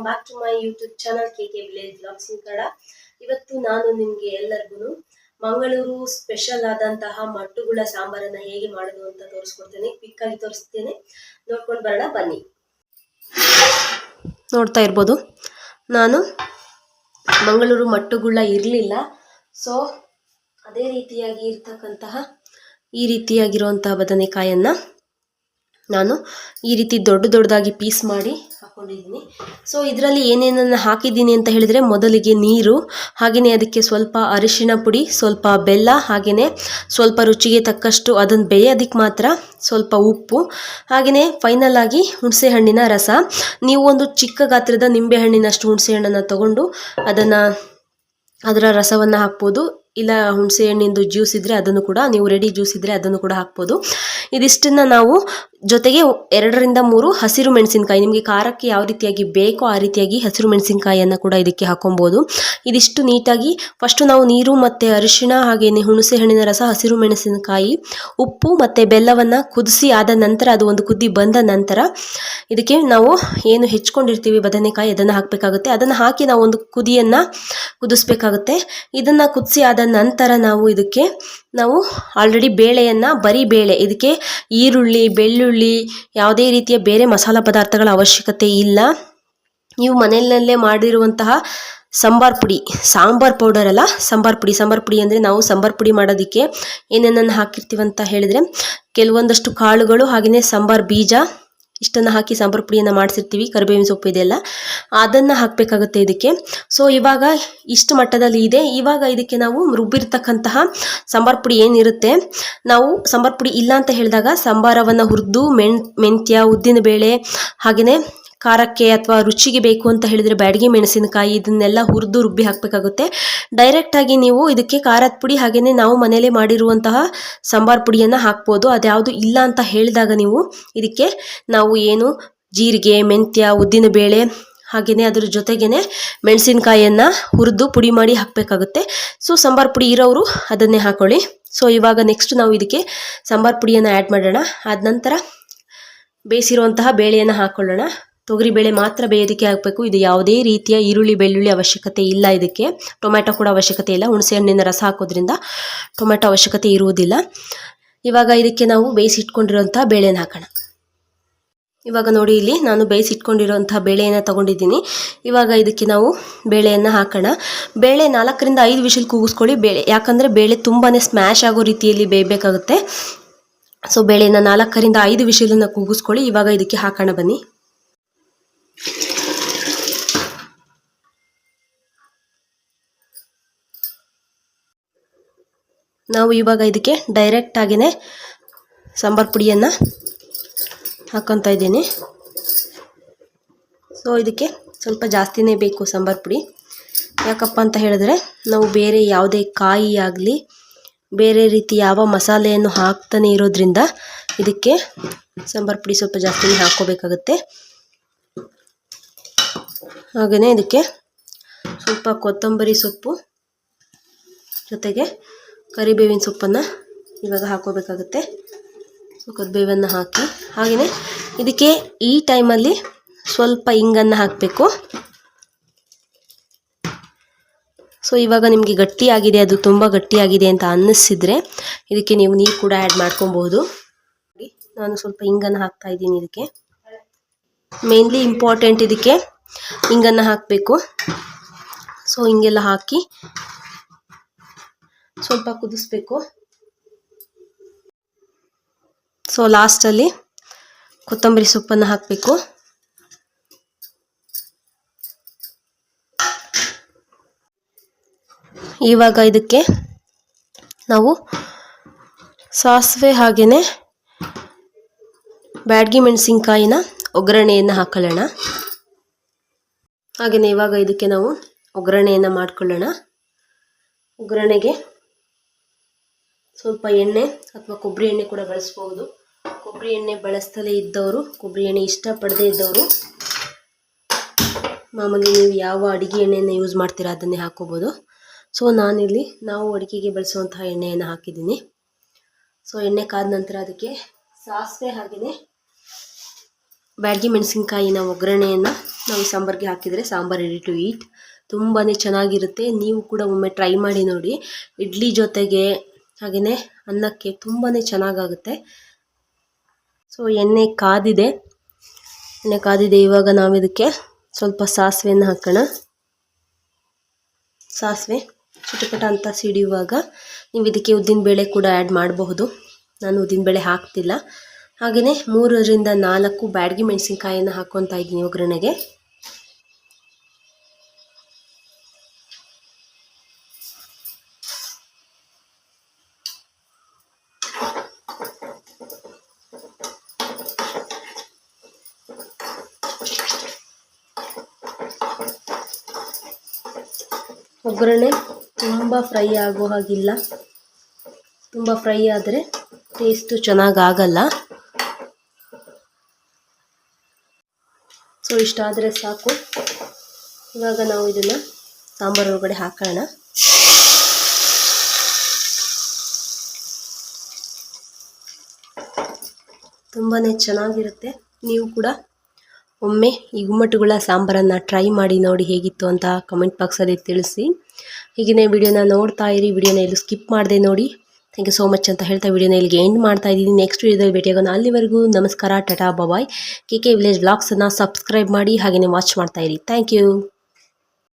Welcome back to my YouTube channel K K village blogs in ಇವತ್ತು ನಾನು ನಿಮಗೆ ಎಲ್ಲರಿಗೂ ಮಂಗಳೂರು ಸ್ಪೆಷಲ್ ಆದಂತಹ ಮಟ್ಟುಗುಳ ಸಾಂಬಾರನ್ನ ಹೇಗೆ ಮಾಡೋದು ಅಂತ ತೋರಿಸ್ಕೊಡ್ತೇನೆ. ಕ್ವಿಕ್ ಆಗಿ ತೋರಿಸ್ತೇನೆ. ನೋಡ್ಕೊಂಡು ಬರೋಣ, ಬನ್ನಿ. ನೋಡ್ತಾ ಇರ್ಬೋದು. ನಾನು ಮಂಗಳೂರು ಮಟ್ಟುಗುಳ್ಳ ಇರಲಿಲ್ಲ. ಸೊ ಅದೇ ರೀತಿಯಾಗಿ ಇರ್ತಕ್ಕಂತಹ ಈ ರೀತಿಯಾಗಿರುವಂತಹ ಬದನೆಕಾಯನ್ನು ನಾನು ಈ ರೀತಿ ದೊಡ್ಡ ದೊಡ್ಡದಾಗಿ ಪೀಸ್ ಮಾಡಿ ಹಾಕೊಂಡಿದ್ದೀನಿ. ಸೊ ಇದರಲ್ಲಿ ಏನೇನನ್ನು ಹಾಕಿದ್ದೀನಿ ಅಂತ ಹೇಳಿದರೆ ಮೊದಲಿಗೆ ನೀರು ಹಾಗೆಯೇ ಅದಕ್ಕೆ ಸ್ವಲ್ಪ ಅರಿಶಿನ ಪುಡಿ, ಸ್ವಲ್ಪ ಬೆಲ್ಲ ಹಾಗೆಯೇ ಸ್ವಲ್ಪ ರುಚಿಗೆ ತಕ್ಕಷ್ಟು ಅದನ್ನು ಬೇಯೋದಕ್ಕೆ ಮಾತ್ರ ಸ್ವಲ್ಪ ಉಪ್ಪು ಹಾಗೆಯೇ ಫೈನಲ್ ಆಗಿ ಹುಣಸೆ ರಸ. ನೀವು ಒಂದು ಚಿಕ್ಕ ಗಾತ್ರದ ನಿಂಬೆ ಹಣ್ಣಿನಷ್ಟು ಹುಣಸೆ ತಗೊಂಡು ಅದನ್ನು ಅದರ ರಸವನ್ನು ಹಾಕ್ಬೋದು. ಇಲ್ಲ ಹುಣಸೆ ಹಣ್ಣಿಂದು ಜ್ಯೂಸ್ ಇದ್ದರೆ ಅದನ್ನು ಕೂಡ, ನೀವು ರೆಡಿ ಜ್ಯೂಸ್ ಇದ್ದರೆ ಅದನ್ನು ಕೂಡ ಹಾಕ್ಬೋದು. ಇದಿಷ್ಟನ್ನು ನಾವು ಜೊತೆಗೆ ಎರಡರಿಂದ ಮೂರು ಹಸಿರು ಮೆಣಸಿನಕಾಯಿ, ನಿಮಗೆ ಖಾರಕ್ಕೆ ಯಾವ ರೀತಿಯಾಗಿ ಬೇಕೋ ಆ ರೀತಿಯಾಗಿ ಹಸಿರು ಮೆಣಸಿನಕಾಯಿಯನ್ನು ಕೂಡ ಇದಕ್ಕೆ ಹಾಕೊಬೋದು. ಇದಿಷ್ಟು ನೀಟಾಗಿ ಫಸ್ಟು ನಾವು ನೀರು ಮತ್ತು ಅರಿಶಿಣ ಹಾಗೆಯೇ ಹುಣಸೆ ಹಣ್ಣಿನ ರಸ, ಹಸಿರು ಮೆಣಸಿನಕಾಯಿ, ಉಪ್ಪು ಮತ್ತು ಬೆಲ್ಲವನ್ನು ಕುದಿಸಿ ಆದ ನಂತರ ಅದು ಒಂದು ಕುದಿ ಬಂದ ನಂತರ ಇದಕ್ಕೆ ನಾವು ಏನು ಹೆಚ್ಕೊಂಡಿರ್ತೀವಿ, ಬದನೆಕಾಯಿ ಅದನ್ನು ಹಾಕಬೇಕಾಗುತ್ತೆ. ಅದನ್ನು ಹಾಕಿ ನಾವು ಒಂದು ಕುದಿಯನ್ನು ಕುದಿಸ್ಬೇಕಾಗುತ್ತೆ. ಇದನ್ನು ಕುದಿಸಿ ಆದ ನಂತರ ನಾವು ಇದಕ್ಕೆ ನಾವು ಆಲ್ರೆಡಿ ಬೇಳೆಯನ್ನು ಬರೀ ಬೇಳೆ, ಇದಕ್ಕೆ ಈರುಳ್ಳಿ, ಬೆಳ್ಳುಳ್ಳಿ, ಯಾವುದೇ ರೀತಿಯ ಬೇರೆ ಮಸಾಲ ಪದಾರ್ಥಗಳ ಅವಶ್ಯಕತೆ ಇಲ್ಲ. ನೀವು ಮನೆಯಲ್ಲೇ ಮಾಡಿರುವಂತಹ ಸಾಂಬಾರ್ ಪುಡಿ, ಸಾಂಬಾರ್ ಪೌಡರ್ ಅಲ್ಲ, ಸಾಂಬಾರ್ ಪುಡಿ. ಸಾಂಬಾರ್ ಪುಡಿ ಅಂದರೆ ನಾವು ಸಾಂಬಾರ್ ಪುಡಿ ಮಾಡೋದಕ್ಕೆ ಏನೇನನ್ನು ಹಾಕಿರ್ತೀವಂತ ಹೇಳಿದರೆ, ಕೆಲವೊಂದಷ್ಟು ಕಾಳುಗಳು ಹಾಗೆಯೇ ಸಾಂಬಾರ್ ಬೀಜ ಇಷ್ಟನ್ನು ಹಾಕಿ ಸಾಂಬಾರು ಪುಡಿಯನ್ನು ಮಾಡಿಸಿರ್ತೀವಿ, ಕರಿಬೇವಿನ ಸೊಪ್ಪು ಇದೆಲ್ಲ ಅದನ್ನು ಹಾಕಬೇಕಾಗುತ್ತೆ ಇದಕ್ಕೆ. ಸೊ ಇವಾಗ ಇಷ್ಟು ಮಟ್ಟದಲ್ಲಿ ಇದೆ. ಇವಾಗ ಇದಕ್ಕೆ ನಾವು ರುಬ್ಬಿರ್ತಕ್ಕಂತಹ ಸಾಂಬಾರು ಪುಡಿ ಏನಿರುತ್ತೆ? ನಾವು ಸಾಂಬಾರು ಪುಡಿ ಇಲ್ಲ ಅಂತ ಹೇಳಿದಾಗ ಸಾಂಬಾರವನ್ನು ಹುರಿದು, ಮೆಣ್, ಮೆಂತ್ಯ, ಉದ್ದಿನಬೇಳೆ ಹಾಗೆಯೇ ಖಾರಕ್ಕೆ ಅಥವಾ ರುಚಿಗೆ ಬೇಕು ಅಂತ ಹೇಳಿದರೆ ಬ್ಯಾಡಗಿ ಮೆಣಸಿನಕಾಯಿ ಇದನ್ನೆಲ್ಲ ಹುರಿದು ರುಬ್ಬಿ ಹಾಕಬೇಕಾಗುತ್ತೆ. ಡೈರೆಕ್ಟಾಗಿ ನೀವು ಇದಕ್ಕೆ ಖಾರದ ಪುಡಿ ಹಾಗೆಯೇ ನಾವು ಮನೆಯಲ್ಲೇ ಮಾಡಿರುವಂತಹ ಸಾಂಬಾರು ಪುಡಿಯನ್ನು ಹಾಕ್ಬೋದು. ಅದ್ಯಾವುದು ಇಲ್ಲ ಅಂತ ಹೇಳಿದಾಗ ನೀವು ಇದಕ್ಕೆ ನಾವು ಏನು ಜೀರಿಗೆ, ಮೆಂತ್ಯ ಉದ್ದಿನಬೇಳೆ ಹಾಗೆಯೇ ಅದರ ಜೊತೆಗೇ ಮೆಣಸಿನಕಾಯಿಯನ್ನು ಹುರಿದು ಪುಡಿ ಮಾಡಿ ಹಾಕಬೇಕಾಗುತ್ತೆ. ಸೊ ಸಾಂಬಾರು ಪುಡಿ ಇರೋರು ಅದನ್ನೇ ಹಾಕೊಳ್ಳಿ. ಸೊ ಇವಾಗ ನೆಕ್ಸ್ಟ್ ನಾವು ಇದಕ್ಕೆ ಸಾಂಬಾರು ಪುಡಿಯನ್ನು ಆ್ಯಡ್ ಮಾಡೋಣ. ಆದ ನಂತರ ಬೇಯಿಸಿರುವಂತಹ ಬೇಳೆಯನ್ನು ಹಾಕ್ಕೊಳ್ಳೋಣ ತೊಗರಿಬೇಳೆ ಮಾತ್ರ ಬೇಯೋದಕ್ಕೆ ಹಾಕಬೇಕು ಇದು ಯಾವುದೇ ರೀತಿಯ ಈರುಳ್ಳಿ, ಬೆಳ್ಳುಳ್ಳಿ ಅವಶ್ಯಕತೆ ಇಲ್ಲ ಇದಕ್ಕೆ. ಟೊಮ್ಯಾಟೊ ಕೂಡ ಅವಶ್ಯಕತೆ ಇಲ್ಲ. ಹುಣಸೆ ಹಣ್ಣಿನ ರಸ ಹಾಕೋದ್ರಿಂದ ಟೊಮ್ಯಾಟೊ ಅವಶ್ಯಕತೆ ಇರುವುದಿಲ್ಲ. ಇವಾಗ ಇದಕ್ಕೆ ನಾವು ಬೇಯಿಸಿಟ್ಕೊಂಡಿರೋಂಥ ಬೇಳೆನ ಹಾಕೋಣ. ಇವಾಗ ನೋಡಿ ಇಲ್ಲಿ ನಾನು ಬೇಯಿಸಿಟ್ಕೊಂಡಿರೋಂಥ ಬೇಳೆಯನ್ನು ತಗೊಂಡಿದ್ದೀನಿ. ಇವಾಗ ಇದಕ್ಕೆ ನಾವು ಬೇಳೆಯನ್ನು ಹಾಕೋಣ. ಬೇಳೆ ನಾಲ್ಕರಿಂದ ಐದು ವಿಷಲ್ ಕೂಗಿಸ್ಕೊಳ್ಳಿ. ಬೇಳೆ, ಯಾಕಂದರೆ ಬೇಳೆ ತುಂಬಾ ಸ್ಮ್ಯಾಶ್ ಆಗೋ ರೀತಿಯಲ್ಲಿ ಬೇಯಬೇಕಾಗುತ್ತೆ. ಸೊ ಬೇಳೆಯನ್ನು ನಾಲ್ಕರಿಂದ ಐದು ವಿಷಲನ್ನು ಕೂಗಿಸ್ಕೊಳ್ಳಿ. ಇವಾಗ ಇದಕ್ಕೆ ಹಾಕೋಣ ಬನ್ನಿ. ನಾವು ಇವಾಗ ಇದಕ್ಕೆ ಡೈರೆಕ್ಟ್ ಆಗಿಯೇ ಸಾಂಬಾರು ಪುಡಿಯನ್ನು ಹಾಕ್ಕೊತಾ ಇದ್ದೀನಿ. ಸೊ ಇದಕ್ಕೆ ಸ್ವಲ್ಪ ಜಾಸ್ತಿನೇ ಬೇಕು ಸಾಂಬಾರು ಪುಡಿ. ಯಾಕಪ್ಪ ಅಂತ ಹೇಳಿದ್ರೆ, ನಾವು ಬೇರೆ ಯಾವುದೇ ಕಾಯಿ ಆಗಲಿ, ಬೇರೆ ರೀತಿ ಯಾವ ಮಸಾಲೆಯನ್ನು ಹಾಕ್ತಾನೆ ಇರೋದ್ರಿಂದ ಇದಕ್ಕೆ ಸಾಂಬಾರು ಪುಡಿ ಸ್ವಲ್ಪ ಜಾಸ್ತಿನೇ ಹಾಕ್ಕೋಬೇಕಾಗುತ್ತೆ. ಹಾಗೆಯೇ ಇದಕ್ಕೆ ಸ್ವಲ್ಪ ಕೊತ್ತಂಬರಿ ಸೊಪ್ಪು ಜೊತೆಗೆ ಕರಿಬೇವಿನ ಸೊಪ್ಪನ್ನು ಇವಾಗ ಹಾಕೋಬೇಕಾಗುತ್ತೆ ಸೊ ಹಾಕಿ ಹಾಗೆಯೇ ಇದಕ್ಕೆ ಈ ಟೈಮಲ್ಲಿ ಸ್ವಲ್ಪ ಇಂಗನ್ನು ಹಾಕಬೇಕು. ಸೊ, ಇವಾಗ ನಿಮಗೆ ಗಟ್ಟಿಯಾಗಿದೆ, ಅದು ತುಂಬ ಗಟ್ಟಿಯಾಗಿದೆ ಅಂತ ಅನ್ನಿಸಿದರೆ ಇದಕ್ಕೆ ನೀವು ನೀರು ಕೂಡ ಆ್ಯಡ್ ಮಾಡ್ಕೊಬೋದು ನಾನು ಸ್ವಲ್ಪ ಇಂಗನ್ನು ಹಾಕ್ತಾ ಇದ್ದೀನಿ ಇದಕ್ಕೆ. ಮೇನ್ಲಿ ಇಂಪಾರ್ಟೆಂಟ್ ಇದಕ್ಕೆ ಇಂಗನ್ನು ಹಾಕಬೇಕು. ಸೊ ಹಿಂಗೆಲ್ಲ ಹಾಕಿ ಸ್ವಲ್ಪ ಕುದಿಸ್ಬೇಕು. ಸೊ ಲಾಸ್ಟಲ್ಲಿ ಕೊತ್ತಂಬರಿ ಸೊಪ್ಪನ್ನು ಹಾಕಬೇಕು. ಇವಾಗ ಇದಕ್ಕೆ ನಾವು ಸಾಸಿವೆ ಹಾಗೆಯೇ ಬ್ಯಾಡ್ಗಿ ಮೆಣಸಿನ್ಕಾಯಿನ ಒಗ್ಗರಣೆಯನ್ನು ಹಾಕೊಳ್ಳೋಣ. ಹಾಗೆಯೇ ಇವಾಗ ಇದಕ್ಕೆ ನಾವು ಒಗ್ಗರಣೆಯನ್ನು ಮಾಡಿಕೊಳ್ಳೋಣ. ಒಗ್ಗರಣೆಗೆ ಸ್ವಲ್ಪ ಎಣ್ಣೆ ಅಥವಾ ಕೊಬ್ಬರಿ ಎಣ್ಣೆ ಕೂಡ ಬಳಸ್ಬೋದು. ಕೊಬ್ಬರಿ ಎಣ್ಣೆ ಬಳಸ್ತಲೇ ಇದ್ದವರು, ಕೊಬ್ಬರಿ ಎಣ್ಣೆ ಇಷ್ಟಪಡದೇ ಇದ್ದವರು, ಮಾಮೂಲಿ ನೀವು ಯಾವ ಅಡುಗೆ ಎಣ್ಣೆಯನ್ನು ಯೂಸ್ ಮಾಡ್ತೀರಾ ಅದನ್ನೇ ಹಾಕೋಬೋದು ಸೊ ನಾನಿಲ್ಲಿ ನಾವು ಅಡುಗೆಗೆ ಬಳಸುವಂತಹ ಎಣ್ಣೆಯನ್ನು ಹಾಕಿದ್ದೀನಿ. ಸೊ ಎಣ್ಣೆ ಕಾದ ನಂತರ ಅದಕ್ಕೆ ಸಾಸಿವೆ ಹಾಗೆಯೇ ಬ್ಯಾಡಗಿ ಮೆಣಸಿನ್ಕಾಯಿನ ಒಗ್ಗರಣೆಯನ್ನು ನಾವು ಸಾಂಬಾರಿಗೆ ಹಾಕಿದರೆ ಸಾಂಬಾರು ರೆಡಿ ಟು ಈಟ್ ತುಂಬಾ ಚೆನ್ನಾಗಿರುತ್ತೆ. ನೀವು ಕೂಡ ಒಮ್ಮೆ ಟ್ರೈ ಮಾಡಿ ನೋಡಿ. ಇಡ್ಲಿ ಜೊತೆಗೆ ಹಾಗೆಯೇ ಅನ್ನಕ್ಕೆ ತುಂಬಾ ಚೆನ್ನಾಗಾಗುತ್ತೆ. ಸೊ ಎಣ್ಣೆ ಕಾದಿದೆ. ಎಣ್ಣೆ ಕಾದಿದೆ. ಇವಾಗ ನಾವು ಇದಕ್ಕೆ ಸ್ವಲ್ಪ ಸಾಸಿವೆಯನ್ನು ಹಾಕೋಣ. ಸಾಸಿವೆ ಚಿಟಪಟ ಅಂತ ಸಿಡಿಯುವಾಗ ನೀವು ಇದಕ್ಕೆ ಉದ್ದಿನಬೇಳೆ ಕೂಡ ಆ್ಯಡ್ ಮಾಡಬಹುದು. ನಾನು ಉದ್ದಿನಬೇಳೆ ಹಾಕ್ತಿಲ್ಲ. ಹಾಗೆಯೇ ಮೂರರಿಂದ ನಾಲ್ಕು ಬ್ಯಾಡಗಿ ಮೆಣಸಿನ್ಕಾಯಿಯನ್ನು ಹಾಕ್ಕೊತಾ ಇದ್ದೀನಿ ಒಗ್ಗರಣೆಗೆ. ಒಗ್ಗರಣೆ ತುಂಬ ಫ್ರೈ ಆಗೋ ಹಾಗಿಲ್ಲ. ತುಂಬ ಫ್ರೈ ಆದರೆ ಟೇಸ್ಟು ಚೆನ್ನಾಗಾಗಲ್ಲ ಸೊ ಇಷ್ಟಾದರೆ ಸಾಕು. ಇವಾಗ ನಾವು ಇದನ್ನು ಸಾಂಬಾರು ಒಳಗಡೆ ಹಾಕೋಣ. ತುಂಬಾ ಚೆನ್ನಾಗಿರುತ್ತೆ. ನೀವು ಕೂಡ ಒಮ್ಮೆ ಈ ಗುಮ್ಮಟುಗಳ ಸಾಂಬಾರನ್ನು ಟ್ರೈ ಮಾಡಿ ನೋಡಿ ಹೇಗಿತ್ತು ಅಂತ ಕಮೆಂಟ್ ಬಾಕ್ಸಲ್ಲಿ ತಿಳಿಸಿ. ಹೀಗೆಯೇ ವಿಡಿಯೋನ ನೋಡ್ತಾ ಇರಿ. ವಿಡಿಯೋನ ಎಲ್ಲೂ ಸ್ಕಿಪ್ ಮಾಡದೆ ನೋಡಿ. ಥ್ಯಾಂಕ್ ಯು ಸೋ ಮಚ್ ಅಂತ ಹೇಳ್ತಾ ವಿಡಿಯೋನ ಇಲ್ಲಿಗೆ ಎಂಡ್ ಮಾಡ್ತಾ ಇದ್ದೀನಿ. ನೆಕ್ಸ್ಟ್ ವಿಡಿಯೋದಲ್ಲಿ ಭೇಟಿಯಾಗೋಣ. ಅಲ್ಲಿವರೆಗೂ ನಮಸ್ಕಾರ, tata bye bye K K village ಬ್ಲಾಗ್ಸನ್ನು subscribe ಮಾಡಿ ಹಾಗೆಯೇ ವಾಚ್ ಮಾಡ್ತಾ ಇರಿ. Thank you